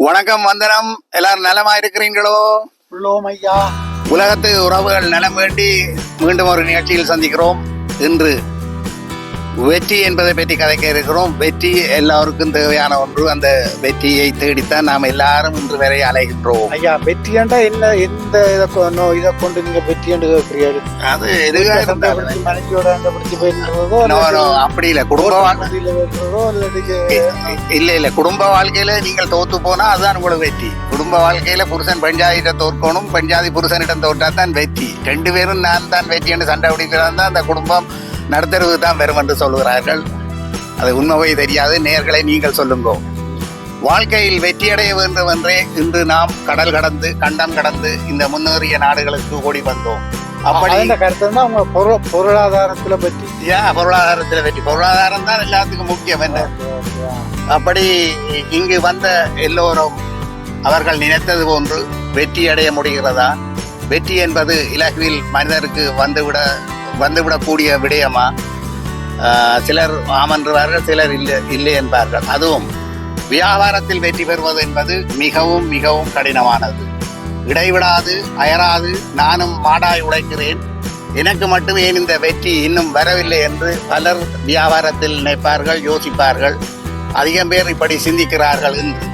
வணக்கம் வந்தனம். எல்லாரும் நலமா இருக்கிறீங்களோ உள்ளோம் ஐயா. உலகத்து உறவுகள் நலம் வேண்டி மீண்டும் ஒரு நிகழ்ச்சியில் சந்திக்கிறோம். இன்று வெற்றி என்பதை பற்றி கதைக்க இருக்கிறோம். வெற்றி எல்லாருக்கும் தேவையான ஒன்று. அந்த வெற்றியை தேடித்தான் நாம் எல்லாரும் இன்று வரை அலைகின்றோம். ஐயா வெற்றியாண்டா என்ன? எந்த இதை இதை கொண்டு நீங்க வெற்றியாண்டு கேட்கிறீர்கள்? அது மனைவியோட பிடிச்சி no, அப்படி இல்லை. குடும்ப அல்லது இல்ல இல்ல. குடும்ப வாழ்க்கையில நீங்கள் தோத்து போனா அதுதான் உங்களுக்கு வெற்றி. குடும்ப வாழ்க்கையில புருஷன் பஞ்சாதிட்ட தோற்கணும். பஞ்சாதி புருஷனிடம் தோற்றா தான் வெற்றி. ரெண்டு பேரும் நான் தான் வெற்றி என்று சண்டை பிடிக்கிறான் தான் அந்த குடும்பம் நடுத்தருவு தான் வரும் என்று சொல்லுகிறார்கள். அது உண்மையை தெரியாது நேர்களை நீங்கள் சொல்லுங்க. வாழ்க்கையில் வெற்றியடைய வேண்டும் என்றே இன்று நாம் கடல் கடந்து கண்டம் கடந்து இந்த முன்னேறிய நாடுகளுக்கு ஓடி வந்தோம். அப்படி கருத்து தான் உங்க பொருள் பொருளாதாரத்துல பற்றி. ஏன் பொருளாதாரத்தில் வெற்றி பொருளாதாரம் தான் எல்லாத்துக்கும் முக்கியம் என்ன? அப்படி இங்கு வந்த எல்லோரும் அவர்கள் நினைத்தது போன்று வெற்றி அடைய முடிகிறதா? வெற்றி என்பது இலகுவில் மனிதருக்கு வந்துவிட வந்துவிடக்கூடிய விடயமா? சிலர் ஆமன்றுவார்கள் சிலர் இல்லை இல்லை என்பார்கள். அதுவும் வியாபாரத்தில் வெற்றி பெறுவது என்பது மிகவும் மிகவும் கடினமானது. இடைவிடாது அயராது நானும் மாடாய் உழைக்கிறேன். எனக்கு மட்டும் ஏன் இந்த வெற்றி இன்னும் வரவில்லை என்று பலர் வியாபாரத்தில் நினைப்பார்கள் யோசிப்பார்கள். அதிகம் பேர் இப்படி சிந்திக்கிறார்கள் என்று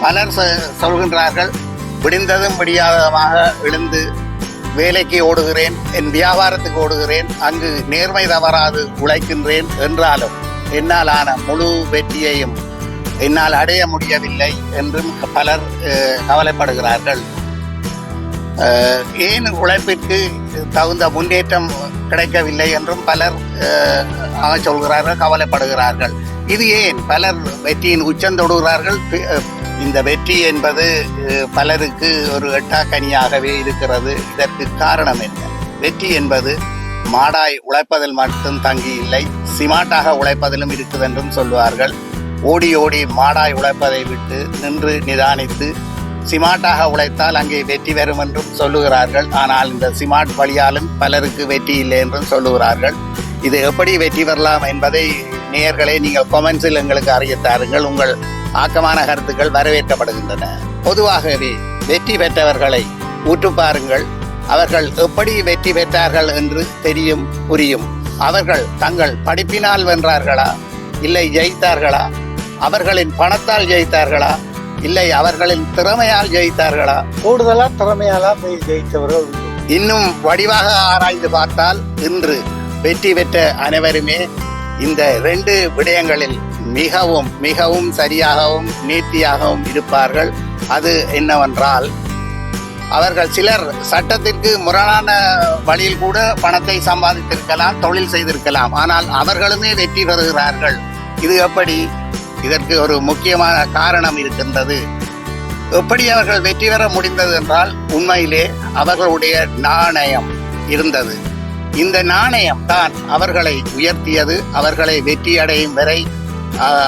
பலர் சொ- சொல்கின்றார்கள் விடிந்ததும் விடியாதமாக எழுந்து வேலைக்கு ஓடுகிறேன் என் வியாபாரத்துக்கு ஓடுகிறேன் அங்கு நேர்மை தவறாது உழைக்கின்றேன் என்றாலும் என்னால் ஆன முழு வெற்றியையும் என்னால் அடைய முடியவில்லை என்றும் பலர் கவலைப்படுகிறார்கள். ஏன் உழைப்பிற்கு தகுந்த முன்னேற்றம் கிடைக்கவில்லை என்றும் பலர் சொல்கிறார்கள் கவலைப்படுகிறார்கள். இது ஏன்? பலர் வெற்றியின் உச்சம் தொடுகிறார்கள் இந்த வெற்றி என்பது பலருக்கு ஒரு எட்டாக்கனியாகவே இருக்கிறது. இதற்கு காரணம் என்ன? வெற்றி என்பது மாடாய் உழைப்பதில் மட்டும் தங்கி இல்லை சிமாட்டாக உழைப்பதிலும் இருக்குது என்றும் சொல்வார்கள் ஓடி ஓடி மாடாய் உழைப்பதை விட்டு நின்று நிதானித்து சிமாட்டாக உழைத்தால் அங்கே வெற்றி வரும் என்றும் சொல்லுகிறார்கள். ஆனால் இந்த சிமாட் வழியாலும் பலருக்கு வெற்றி இல்லை என்றும் சொல்லுகிறார்கள். இது எப்படி வெற்றி பெறலாம் என்பதை நேயர்களே நீங்கள் கொமெண்ட்ஸில் எங்களுக்கு அறியத் தாருங்கள். உங்கள் ஆக்கமான கருத்துக்கள் வரவேற்கப்படுகின்றன. பொதுவாகவே வெற்றி பெற்றவர்களை ஊற்று பாருங்கள். அவர்கள் எப்படி வெற்றி பெற்றார்கள் என்று தெரியும் புரியும். அவர்கள் தங்கள் படிப்பினால் வென்றார்களா? இல்லை ஜெயித்தார்களா? அவர்களின் பணத்தால் ஜெயித்தார்களா? இல்லை அவர்களின் திறமையால் ஜெயித்தார்களா? கூடுதலா திறமையாலா போய் ஜெயித்தவர்கள். இன்னும் வடிவாக ஆராய்ந்து பார்த்தால் இன்று வெற்றி பெற்ற அனைவருமே இந்த ரெண்டு விடயங்களில் மிகவும் மிகவும் சரியாகவும் நேர்த்தியாகவும் இருப்பார்கள். அது என்னவென்றால் அவர்கள் சிலர் சட்டத்திற்கு முரணான வழியில் கூட பணத்தை சம்பாதித்திருக்கலாம் தொழில் செய்திருக்கலாம். ஆனால் அவர்களுமே வெற்றி பெறுகிறார்கள். இது எப்படி? இதற்கு ஒரு முக்கியமான காரணம் இருக்கின்றது. எப்படி அவர்கள் வெற்றி பெற முடிந்தது என்றால் உண்மையிலே அவர்களுடைய நாணயம் இருந்தது. இந்த நாணயம் தான் அவர்களை உயர்த்தியது அவர்களை வெற்றி அடையும் வரை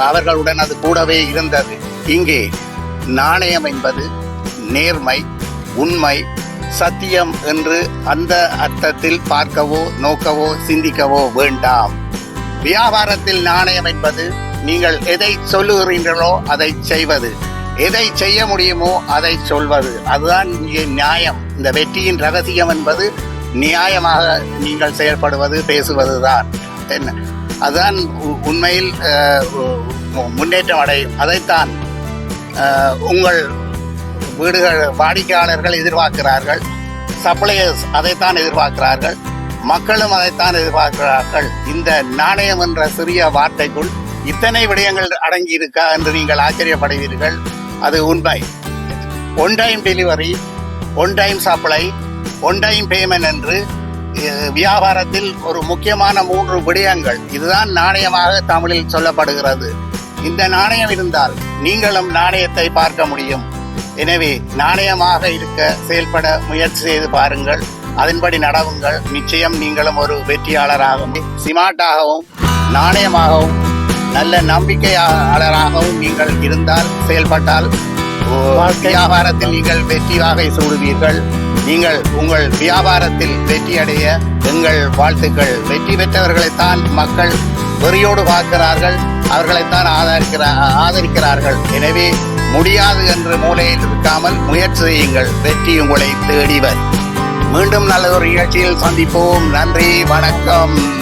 அவர்களுடன் அது கூடவே இருந்தது. இங்கே நாணயம் என்பது நேர்மை உண்மை சத்தியம் என்று அந்த அர்த்தத்தில் பார்க்கவோ நோக்கவோ சிந்திக்கவோ வேண்டாம். வியாபாரத்தில் நாணயம் என்பது நீங்கள் எதை சொல்லுகிறீர்களோ அதை செய்வது. எதை செய்ய முடியுமோ அதை சொல்வது. அதுதான் இங்கே நியாயம். இந்த வெற்றியின் ரகசியம் என்பது நியாயமாக நீங்கள் செயல்படுவது பேசுவது தான் என்ன அதுதான் உண்மையில் முன்னேற்றம் அடையும். அதைத்தான் உங்கள் வீடுகள் வாடிக்கையாளர்கள் எதிர்பார்க்கிறார்கள். சப்ளையர்ஸ் அதைத்தான் எதிர்பார்க்கிறார்கள். மக்களும் அதைத்தான் எதிர்பார்க்கிறார்கள். இந்த நாணயம் என்ற சிறிய வார்த்தைக்குள் இத்தனை விடயங்கள் அடங்கி இருக்கா என்று நீங்கள் ஆச்சரியப்படுவீர்கள். அது உண்மை. One time delivery one time supply one time payment என்று வியாபாரத்தில் ஒரு முக்கியமான மூன்று விடயங்கள். இதுதான் நாணயமாக தமிழில் சொல்லப்படுகிறது. இந்த நாணயம் இருந்தால் நீங்களும் நாணயத்தை பார்க்க முடியும். எனவே நாணயமாக இருக்க செயல்பட முயற்சி செய்து பாருங்கள். அதன்படி நடவுங்கள். நிச்சயம் நீங்களும் ஒரு வெற்றியாளராகவும் சிமாட்டாகவும் நாணயமாகவும் நல்ல நம்பிக்கையாளராகவும் நீங்கள் இருந்தால் செயல்பட்டால் வியாபாரத்தில் நீங்கள் வெற்றி வாகை சூடுவீர்கள். நீங்கள் உங்கள் வியாபாரத்தில் வெற்றி அடைய எங்கள் வாழ்த்துக்கள். வெற்றி பெற்றவர்களைத்தான் மக்கள் வெறியோடு பார்க்கிறார்கள். அவர்களைத்தான் ஆதரிக்கிறா ஆதரிக்கிறார்கள். எனவே முடியாது என்று மூலையில் இருக்காமல் முயற்சி செய்யுங்கள். வெற்றி உங்களை தேடி வரும். மீண்டும் நல்ல ஒரு நிகழ்ச்சியில் சந்திப்போம். நன்றி. வணக்கம்.